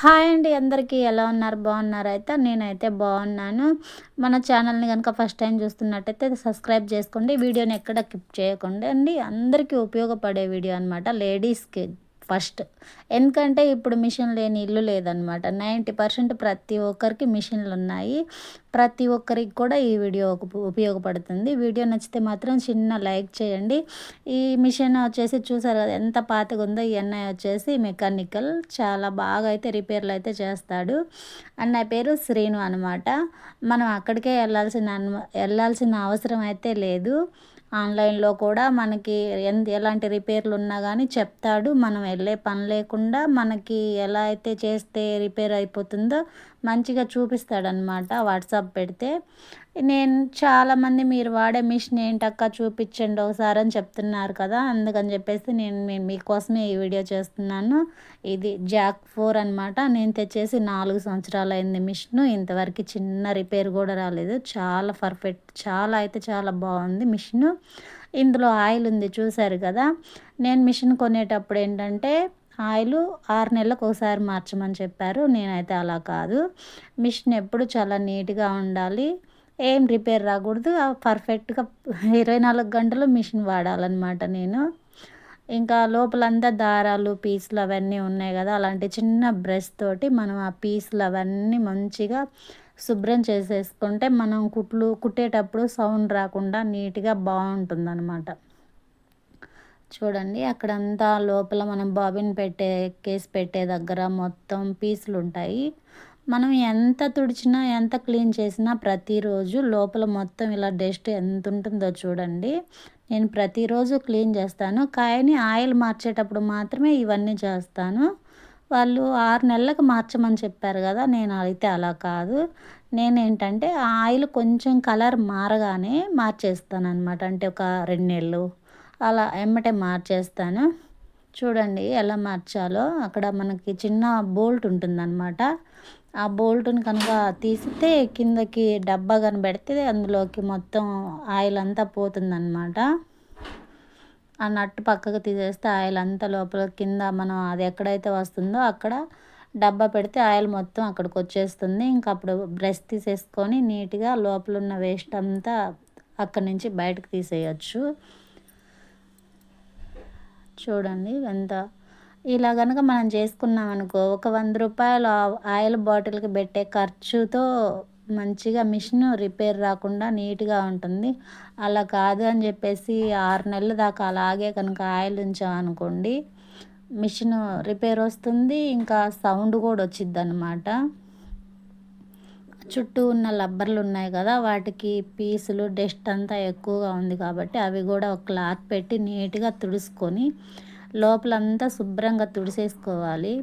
Hi అండి అందరికీ ఎలా ఉన్నారు? బాగున్నారు? అయితే నేనైతే బాగున్నాను. మన ఛానల్ని కనుక ఫస్ట్ టైం చూస్తున్నట్టయితే సబ్స్క్రైబ్ చేసుకోండి. వీడియోని ఎక్కడ కిప్ చేయకుండా. అండి అందరికీ ఉపయోగపడే వీడియో అనమాట లేడీస్కి. ఫస్ట్. ఎందుకంటే ఇప్పుడు మిషన్ లేని ఇల్లు లేదనమాట నైంటీ పర్సెంట్ ప్రతి ఒక్కరికి మిషన్లు ఉన్నాయి. ప్రతి ఒక్కరికి కూడా ఈ వీడియో ఉపయోగపడుతుంది. వీడియో నచ్చితే మాత్రం చిన్న లైక్ చేయండి. ఈ మిషన్ వచ్చేసి చూసారు కదా ఎంత పాతగా ఉందో ఈ అన్నయ్య వచ్చేసి మెకానికల్. చాలా బాగా అయితే రిపేర్లు అయితే చేస్తాడు. అన్నయ్య పేరు శ్రీను అనమాట మనం అక్కడికే వెళ్ళాల్సిన వెళ్ళాల్సిన అవసరం అయితే లేదు. ఆన్లైన్లో కూడా మనకి ఎంత ఎలాంటి రిపేర్లు ఉన్నా కానీ చెప్తాడు. మనం వెళ్ళే పని లేకుండా మనకి ఎలా అయితే చేస్తే రిపేర్ అయిపోతుందో మంచిగా చూపిస్తాడనమాట వాట్సాప్ పెడితే నేను చాలామంది మీరు వాడే మిషన్ ఏంటక్క చూపించండి ఒకసారి అని చెప్తున్నారు కదా అందుకని చెప్పేసి నేను మీకోసమే ఈ వీడియో చేస్తున్నాను. ఇది జాక్ ఫోర్ అనమాట నేను తెచ్చేసి నాలుగు సంవత్సరాలు అయింది మిషన్. ఇంతవరకు చిన్న రిపేర్ కూడా రాలేదు. చాలా పర్ఫెక్ట్ చాలా అయితే చాలా బాగుంది మిషన్. ఇందులో ఆయిల్ ఉంది చూశారు కదా. నేను మిషన్ కొనేటప్పుడు ఏంటంటే ఆయిల్ ఆరు నెలలకు ఒకసారి మార్చమని చెప్పారు. నేనైతే అలా కాదు. మిషన్ ఎప్పుడు చాలా నీట్గా ఉండాలి. ఏం రిపేర్ రాకూడదు. పర్ఫెక్ట్గా ఇరవై నాలుగు గంటలు మిషన్ వాడాలన్నమాట నేను. ఇంకా లోపలంతా దారాలు పీసులు అవన్నీ ఉన్నాయి కదా అలాంటి చిన్న బ్రష్ తోటి మనం ఆ పీసులు అవన్నీ మంచిగా శుభ్రం చేసేసుకుంటే మనం కుట్లు కుట్టేటప్పుడు సౌండ్ రాకుండా నీట్గా బాగుంటుంది అనమాట చూడండి అక్కడంతా లోపల మనం బాబిన్ పెట్టే కేసు పెట్టే దగ్గర మొత్తం పీసులు ఉంటాయి మనం ఎంత తుడిచినా ఎంత క్లీన్ చేసినా ప్రతిరోజు లోపల మొత్తం ఇలా డస్ట్ ఎంత ఉంటుందో చూడండి. నేను ప్రతిరోజు క్లీన్ చేస్తాను. కాయని ఆయిల్ మార్చేటప్పుడు మాత్రమే ఇవన్నీ చేస్తాను. వాళ్ళు ఆరు నెలలకు మార్చమని చెప్పారు కదా నేను అయితే అలా కాదు. నేనేంటంటే ఆయిల్ కొంచెం కలర్ మారగానే మార్చేస్తాను అనమాట అంటే ఒక రెండు నెలలు అలా ఎమ్మటే మార్చేస్తాను. చూడండి ఎలా మార్చాలో. అక్కడ మనకి చిన్న బోల్ట్ ఉంటుందన్నమాట. ఆ బోల్ట్ని కనుక తీస్తే కిందకి డబ్బా కనబెడితే అందులోకి మొత్తం ఆయిల్ అంతా పోతుందన్నమాట. ఆ నట్టు పక్కకు తీసేస్తే ఆయిల్ అంతా లోపల కింద మనం అది ఎక్కడైతే వస్తుందో అక్కడ డబ్బా పెడితే ఆయిల్ మొత్తం అక్కడికి వచ్చేస్తుంది. ఇంకా అప్పుడు బ్రష్ తీసేసుకొని నీట్గా లోపల ఉన్న వేస్ట్ అంతా అక్కడి నుంచి బయటకు తీసేయచ్చు. చూడండి ఎంత. ఇలా కనుక మనం చేసుకున్నాం అనుకో ఒక వంద రూపాయలు ఆయిల్ బాటిల్కి పెట్టే ఖర్చుతో మంచిగా మిషన్ రిపేర్ రాకుండా నీట్గా ఉంటుంది. అలా కాదు అని చెప్పేసి ఆరు నెలల దాకా అలాగే కనుక ఆయిల్ ఉంచామనుకోండి మిషన్ రిపేర్ వస్తుంది ఇంకా సౌండ్ కూడా వచ్చిద్ది అనమాట చుట్టూ ఉన్న లబ్బర్లు ఉన్నాయి కదా వాటికి పీసులు డస్ట్ అంతా ఎక్కువగా ఉంది కాబట్టి అవి కూడా ఒక క్లాత్ పెట్టి నీట్గా తుడుచుకొని లోపలంతా శుభ్రంగా తుడిసేసుకోవాలి.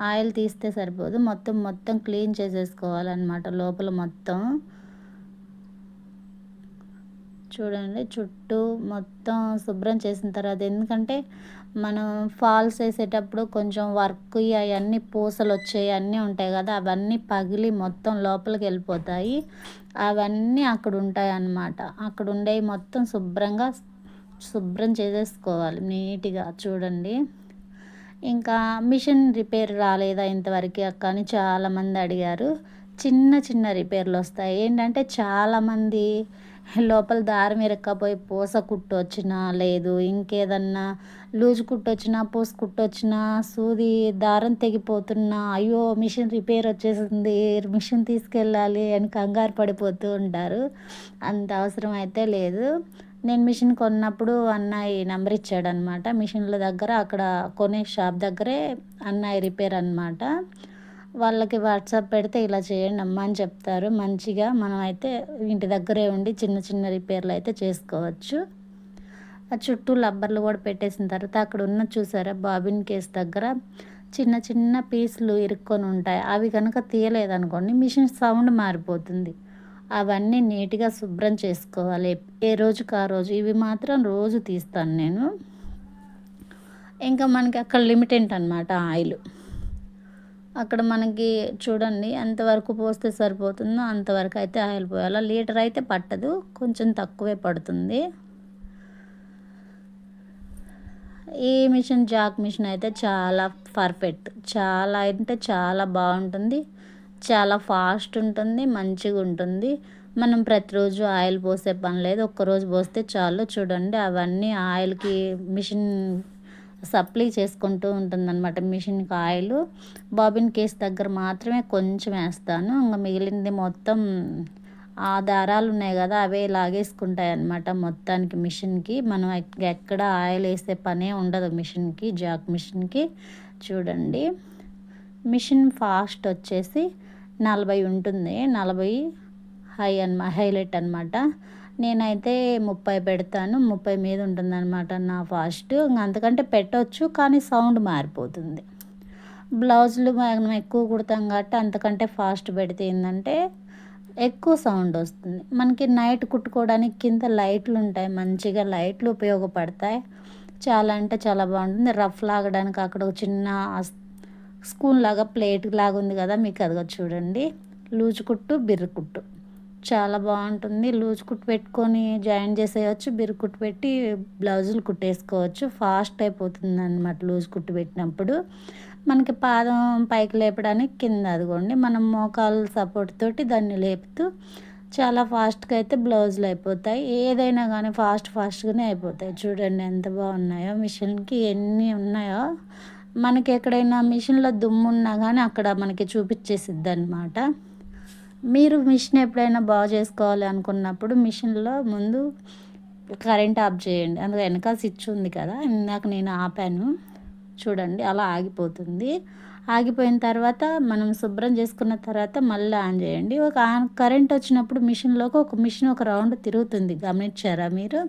ఆయిల్ తీస్తే సరిపోదు. మొత్తం మొత్తం క్లీన్ చేసేసుకోవాలన్నమాట లోపల మొత్తం. చూడండి చుట్టూ మొత్తం శుభ్రం చేసిన తర్వాత ఎందుకంటే మనం ఫాల్స్ వేసేటప్పుడు కొంచెం వర్క్ అవన్నీ పూసలు వచ్చాయి అన్నీ ఉంటాయి కదా అవన్నీ పగిలి మొత్తం లోపలికి వెళ్ళిపోతాయి. అవన్నీ అక్కడ ఉంటాయి అన్నమాట. అక్కడ ఉండేవి మొత్తం శుభ్రంగా శుభ్రం చేసేసుకోవాలి నీట్గా చూడండి. ఇంకా మిషన్ రిపేర్ రాలేదా ఇంతవరకు అక్క అని చాలామంది అడిగారు. చిన్న చిన్న రిపేర్లు వస్తాయి. ఏంటంటే చాలామంది లోపల దారం ఇరక్కపోయి పూస కుట్టు వచ్చినా లేదు ఇంకేదన్నా లూజ్ కుట్టు వచ్చినా పూస కుట్టు వచ్చినా సూది దారం తెగిపోతున్నా అయ్యో మిషన్ రిపేర్ వచ్చేసింది మిషన్ తీసుకెళ్ళాలి అని కంగారు పడిపోతూ ఉంటారు. అంత అవసరం అయితే లేదు. నేను మిషన్ కొన్నప్పుడు అన్నయ్య నెంబర్ ఇచ్చాడనమాట మిషన్ల దగ్గర అక్కడ కొనే షాప్ దగ్గరే అన్నయ్య రిపేర్ అనమాట వాళ్ళకి వాట్సాప్ పెడితే ఇలా చేయండి అమ్మ అని చెప్తారు. మంచిగా మనం అయితే ఇంటి దగ్గరే ఉండి చిన్న చిన్న రిపేర్లు అయితే చేసుకోవచ్చు. ఆ చుట్టూ లబ్బర్లు కూడా పెట్టేసిన తర్వాత అక్కడ ఉన్న చూసారా బాబిన్ కేస్ దగ్గర చిన్న చిన్న పీసులు ఇరుక్కొని ఉంటాయి. అవి కనుక తీయలేదనుకోండి మిషన్ సౌండ్ మారిపోతుంది. అవన్నీ నీట్గా శుభ్రం చేసుకోవాలి. ఏ రోజుకి ఆ రోజు? ఇవి మాత్రం రోజు తీస్తాను నేను. ఇంకా మనకి అక్కడ లిమిట్ ఏంటనమాట ఆయిల్. అక్కడ మనకి చూడండి ఎంతవరకు పోస్తే సరిపోతుందో అంతవరకు అయితే ఆయిల్ పోయాలి. లీటర్ అయితే పట్టదు కొంచెం తక్కువే పడుతుంది. ఈ మిషన్ జాక్ మిషన్ అయితే చాలా పర్ఫెక్ట్. చాలా అంటే చాలా బాగుంటుంది. చాలా ఫాస్ట్ ఉంటుంది మంచిగా ఉంటుంది. మనం ప్రతిరోజు ఆయిల్ పోసే పని లేదు. ఒక్కరోజు పోస్తే చాలు. చూడండి అవన్నీ ఆయిల్కి మిషన్ సప్లై చేసుకుంటూ ఉంటుందన్నమాట మిషన్కి ఆయిల్ బాబిన్ కేస్ దగ్గర మాత్రమే కొంచెం వేస్తాను. ఇంకా మిగిలింది మొత్తం ఆ దారాలు ఉన్నాయి కదా అవే లాగేసుకుంటాయి అన్నమాట మొత్తానికి మిషన్కి. మనం ఎక్కడ ఆయిల్ వేసే పనే ఉండదు మిషన్కి జాక్ మిషన్కి. చూడండి. మిషన్ ఫాస్ట్ వచ్చేసి నలభై ఉంటుంది. నలభై హై అన్మా హైలైట్ అనమాట నేనైతే ముప్పై పెడతాను ముప్పై మీద ఉంటుందన్నమాట నా ఫాస్ట్. అంతకంటే పెట్టవచ్చు కానీ సౌండ్ మారిపోతుంది. బ్లౌజులు మనం ఎక్కువ కుడతాం కాబట్టి అంతకంటే ఫాస్ట్ పెడితే ఏంటంటే ఎక్కువ సౌండ్ వస్తుంది. మనకి నైట్ కుట్టుకోవడానికి కింద లైట్లు ఉంటాయి మంచిగా లైట్లు ఉపయోగపడతాయి. చాలా అంటే చాలా బాగుంటుంది. రఫ్ లాగడానికి అక్కడ ఒక చిన్న స్కూల్ లాగా ప్లేట్ లాగా ఉంది కదా మీకు అదిగా చూడండి. లూజు కుట్టు బిర్రు కుట్టు. చాలా బాగుంటుంది. లూజ్ కుట్టు పెట్టుకొని జాయిన్ చేసేయచ్చు. బిరు కుట్టు పెట్టి బ్లౌజులు కుట్టేసుకోవచ్చు. ఫాస్ట్ అయిపోతుంది అనమాట లూజ్ కుట్టు పెట్టినప్పుడు. మనకి పాదం పైకి లేపడానికి కింద అదిగోండి. మనం మోకాలు సపోర్ట్ తోటి దాన్ని లేపుతూ చాలా ఫాస్ట్గా అయితే బ్లౌజులు అయిపోతాయి. ఏదైనా కానీ ఫాస్ట్ ఫాస్ట్గానే అయిపోతాయి. చూడండి ఎంత బాగున్నాయో మిషన్కి ఎన్ని ఉన్నాయో. మనకి ఎక్కడైనా మిషన్లో దుమ్ము ఉన్నా కానీ అక్కడ మనకి చూపించేసిద్ది అనమాట మీరు మిషన్ ఎప్పుడైనా బాగు చేసుకోవాలి అనుకున్నప్పుడు మిషన్లో ముందు కరెంట్ ఆఫ్ చేయండి. అందులో వెనక స్విచ్ ఉంది కదా ఇందాక నేను ఆపాను. చూడండి అలా ఆగిపోతుంది. ఆగిపోయిన తర్వాత మనం శుభ్రం చేసుకున్న తర్వాత మళ్ళీ ఆన్ చేయండి. ఒక కరెంట్ వచ్చినప్పుడు మిషన్లోకి ఒక మిషన్ ఒక రౌండ్ తిరుగుతుంది. గమనించారా మీరు?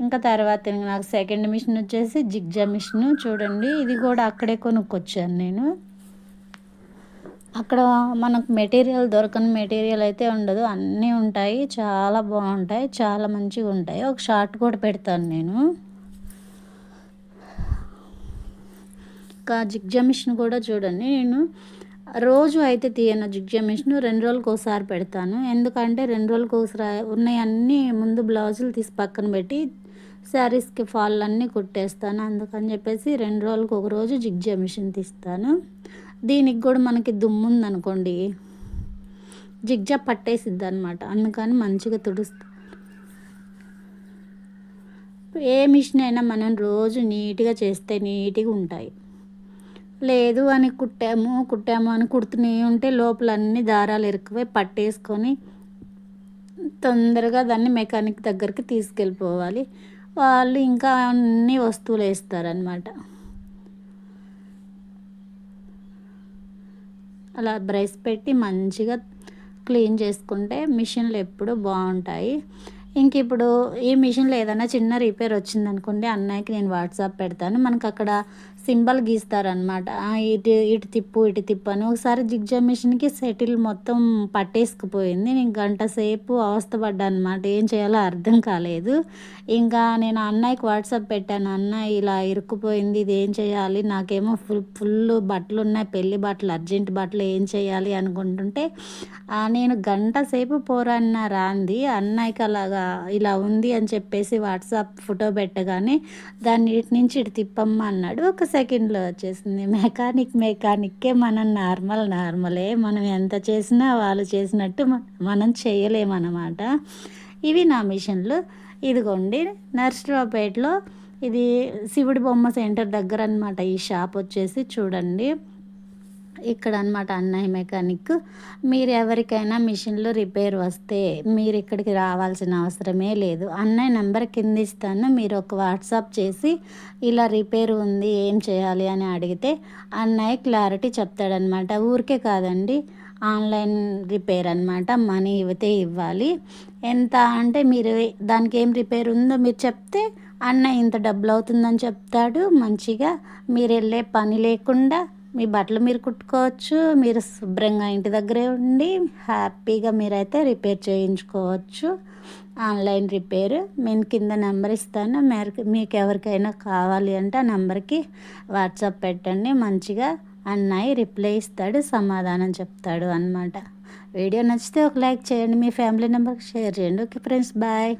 ఇంకా తర్వాత నాకు సెకండ్ మిషన్ వచ్చేసి జిగ్జా మిషన్. చూడండి ఇది కూడా అక్కడే కొనుక్కొచ్చాను నేను. అక్కడ మనకు మెటీరియల్ దొరకని మెటీరియల్ అయితే ఉండదు. అన్నీ ఉంటాయి. చాలా బాగుంటాయి. చాలా మంచిగా ఉంటాయి. ఒక షార్ట్ కూడా పెడతాను నేను. ఇంకా జిగ్జా మిషన్ కూడా చూడండి. నేను రోజు అయితే తీయను జిగ్జా మిషన్. రెండు రోజులకు ఒకసారి పెడతాను. ఎందుకంటే రెండు రోజులకు ఒకసారి ఉన్నాయన్నీ ముందు బ్లౌజులు తీసి పక్కన పెట్టి శారీస్కి ఫాల్ అన్నీ కుట్టేస్తాను. అందుకని చెప్పేసి రెండు రోజులకు ఒక రోజు జిగ్జా మిషన్ తీస్తాను. దీనికి కూడా మనకి దుమ్ము ఉందనుకోండి జిగ్జా పట్టేసిద్ది అనమాట అందుకని మంచిగా తుడుస్తా. ఏ మిషన్ అయినా మనం రోజు నీట్గా చేస్తే నీట్గా ఉంటాయి. లేదు అని కుట్టాము కుట్టాము అని కుడుతూనే ఉంటే లోపల అన్ని దారాలు ఇరుక్కుపోయి పట్టేసుకొని తొందరగా దాన్ని మెకానిక్ దగ్గరికి తీసుకెళ్ళిపోవాలి. వాళ్ళు ఇంకా అన్ని వస్తువులు వేస్తారనమాట అలా బ్రష్ పెట్టి మంచిగా క్లీన్ చేసుకుంటే మిషన్లు ఎప్పుడు బాగుంటాయి. ఇంక ఇప్పుడు ఈ మిషన్లో ఏదైనా చిన్న రిపేర్ వచ్చిందనుకోండి అన్నయ్యకి నేను వాట్సాప్ పెడతాను. మనకు అక్కడ సింబల్ గీస్తారనమాట ఇటు ఇటు తిప్పు ఇటు తిప్పు అని. ఒకసారి జిగ్జా మిషన్కి సెటిల్ మొత్తం పట్టేసుకుపోయింది. నేను గంట సేపు అవస్థపడ్డా అనమాట ఏం చేయాలో అర్థం కాలేదు. ఇంకా నేను అన్నయ్యకి వాట్సాప్ పెట్టాను. అన్నయ్య ఇలా ఇరుక్కుపోయింది. ఇది ఏం చేయాలి? నాకేమో ఫుల్ ఫుల్ బట్టలు ఉన్నాయి. పెళ్ళి బట్టలు అర్జెంట్ బట్టలు ఏం చేయాలి? అనుకుంటుంటే నేను గంట సేపు పోరాన్న రాంది. అన్నయ్యకి అలాగా ఇలా ఉంది అని చెప్పేసి వాట్సాప్ ఫోటో పెట్టగానే దాన్ని ఇటు నుంచి ఇటు తిప్పమ్మ అన్నాడు. ఒక సెకండ్లో వచ్చేసింది. మెకానిక్ మెకానిక్కే మనం నార్మల్ నార్మలే. మనం ఎంత చేసినా వాళ్ళు చేసినట్టు మనం చేయలేమన్నమాట. ఇవి నా మిషన్లు. ఇదిగోండి నర్సరావుపేటలో ఇది శివుడి బొమ్మ సెంటర్ దగ్గర అనమాట ఈ షాప్ వచ్చేసి చూడండి. ఇక్కడ అనమాట అన్నయ్య మెకానిక్. మీరు ఎవరికైనా మిషన్లు రిపేర్ వస్తే మీరు ఇక్కడికి రావాల్సిన అవసరమే లేదు. అన్నయ్య నెంబర్ కింద ఇస్తాను మీరు ఒక వాట్సాప్ చేసి ఇలా రిపేర్ ఉంది ఏం చేయాలి అని అడిగితే అన్నయ్య క్లారిటీ చెప్తాడనమాట. ఊరికే కాదండి ఆన్లైన్ రిపేర్ అనమాట మనీ ఇవ్వతే ఇవ్వాలి. ఎంత అంటే మీరు దానికి ఏం రిపేర్ ఉందో మీరు చెప్తే అన్న ఇంత డబ్బులు అవుతుందని చెప్తాడు. మంచిగా మీరు వెళ్ళే పని లేకుండా మీ బట్టలు మీరు కుట్టుకోవచ్చు మీరు శుభ్రంగా ఇంటి దగ్గరే ఉండి హ్యాపీగా మీరైతే రిపేర్ చేయించుకోవచ్చు. Online repair. నేను కింద నెంబర్ ఇస్తాను. మీరు మీకు ఎవరికైనా కావాలి అంటే ఆ నెంబర్కి వాట్సాప్ పెట్టండి. మంచిగా అన్నయ్య రిప్లై ఇస్తాడు సమాధానం చెప్తాడు అనమాట వీడియో నచ్చితే ఒక లైక్ చేయండి. మీ ఫ్యామిలీ నెంబర్కి షేర్ చేయండి. Okay friends bye.